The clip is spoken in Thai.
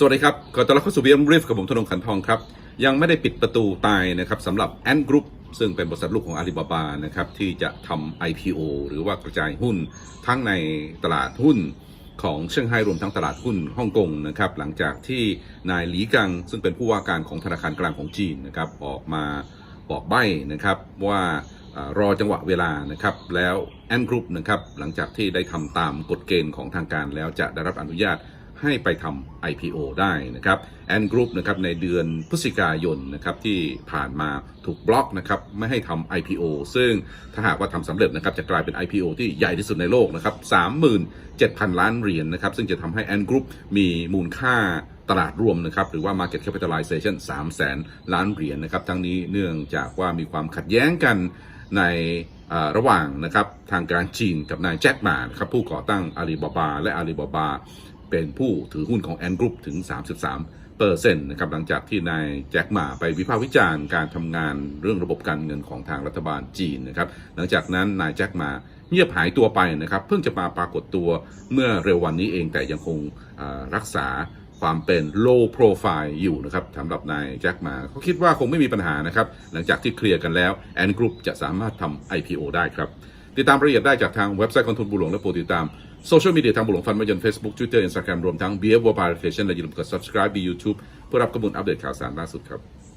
สวัสดีครับ ขอต้อนรับเข้าสู่ VM Riff กับผมธนงขันทองครับ ยังไม่ได้ปิดประตูตายนะครับสำหรับ Ant Group ซึ่งเป็นบริษัทลูกของ Alibaba นะครับ ที่จะทำ IPO หรือว่ากระจายหุ้น ทั้งในตลาดหุ้นของเซี่ยงไฮ้รวมทั้งตลาดหุ้นฮ่องกงนะครับหลังจากที่นายหลีกัง ซึ่งเป็นผู้ว่าการของธนาคารกลางของจีนนะครับออกมาบอกใบ้นะครับว่ารอจังหวะเวลานะครับแล้ว Ant Group นะครับหลังจากที่ได้ทำตามกฎเกณฑ์ของทางการแล้วจะได้รับอนุญาต ให้ไปทำ IPO ได้นะครับแอนกรุ๊ปนะครับในเดือนพฤศจิกายนนะครับที่ผ่านมาถูกบล็อกนะครับไม่ให้ทำ IPO ซึ่งถ้าหากว่าทำสำเร็จนะครับจะกลายเป็น IPO ที่ใหญ่ที่สุดในโลกนะครับ37,000 ล้านเหรียญนะครับซึ่งจะทำให้แอนกรุ๊ปมีมูลค่าตลาดรวมนะครับหรือว่า Market Capitalization 3แสนล้านเหรียญนะครับทั้งนี้เนื่องจากว่ามีความขัดแย้งกันในระหว่างนะครับทางการจีนกับนายแจ็คหมานครับผู้ก่อตั้งอาลีบาบา และอาลีบาบา เป็นผู้ถือหุ้นของแอนกรุ๊ปถึง 33เปอร์เซ็นต์นะครับหลังจากที่นายแจ็คหมาไปวิพากษ์วิจารณ์การทำงานเรื่องระบบการเงินของทางรัฐบาลจีนนะครับหลังจากนั้นนายแจ็คหมาเงียบหายตัวไปนะครับเพิ่งจะมาปรากฏตัวเมื่อเร็ววันนี้เองแต่ยังคงรักษาความเป็น low profile อยู่นะครับสำหรับนายแจ็คมาเขาคิดว่าคงไม่มีปัญหานะครับ หลังจากที่เคลียร์กันแล้วแอนกรุ๊ปจะสามารถทำ IPO ได้ครับ ติดตามรายละเอียดได้จากทางเว็บไซต์กองทุนบุหลวงและโปรดติดตามโซเชียลมีเดียทางบุหลวงฟันไม่ยน Facebook Twitter Instagram รวมทั้ง b f w b a r Station และอย่าลืมกด subscribe ใน YouTube เพื่อรับข้อมูลอัปเดตข่าวสารล่าสุดครับ